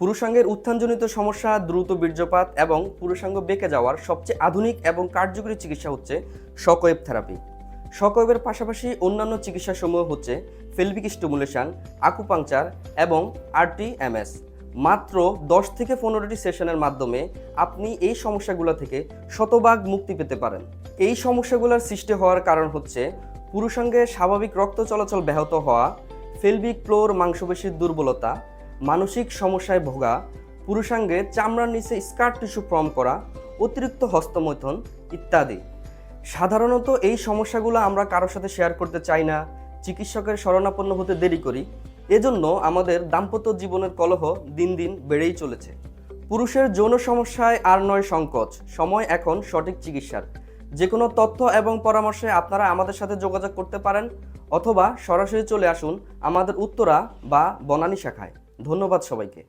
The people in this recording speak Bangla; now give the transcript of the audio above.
পুরুষাঙ্গের উত্থানজনিত সমস্যা, দ্রুত বীর্যপাত এবং পুরুষাঙ্গ বেঁকে যাওয়ার সবচেয়ে আধুনিক এবং কার্যকরী চিকিৎসা হচ্ছে শকওয়েভ থেরাপি। শকওয়েভের পাশাপাশি অন্যান্য চিকিৎসাসমূহ হচ্ছে ফেলভিক স্টিমুলেশন, আকুপাংচার এবং আরটিএমএস মাত্র দশ থেকে পনেরোটি সেশনের মাধ্যমে আপনি এই সমস্যাগুলো থেকে শতভাগ মুক্তি পেতে পারেন। এই সমস্যাগুলোর সৃষ্টি হওয়ার কারণ হচ্ছে পুরুষাঙ্গে স্বাভাবিক রক্ত চলাচল ব্যাহত হওয়া, ফেলভিক ফ্লোর, মাংসপেশির দুর্বলতা মানসিক সমস্যায় ভোগা, পুরুষাঙ্গে চামড়ার নিচে স্কার টিস্যু ফর্ম করা, অতিরিক্ত হস্তমৈথন ইত্যাদি। সাধারণত এই সমস্যাগুলো আমরা কারোর সাথে শেয়ার করতে চাই না, চিকিৎসকের শরণাপন্ন হতে দেরি করি। এজন্য আমাদের দাম্পত্য জীবনের কলহ দিন দিন বেড়েই চলেছে। পুরুষের যৌন সমস্যায় আর নয় সংকোচ, সময় এখন সঠিক চিকিৎসার। যে কোনো তথ্য এবং পরামর্শে আপনারা আমাদের সাথে যোগাযোগ করতে পারেন, অথবা সরাসরি চলে আসুন আমাদের উত্তরা বা বনানী শাখায়। ধন্যবাদ সবাইকে।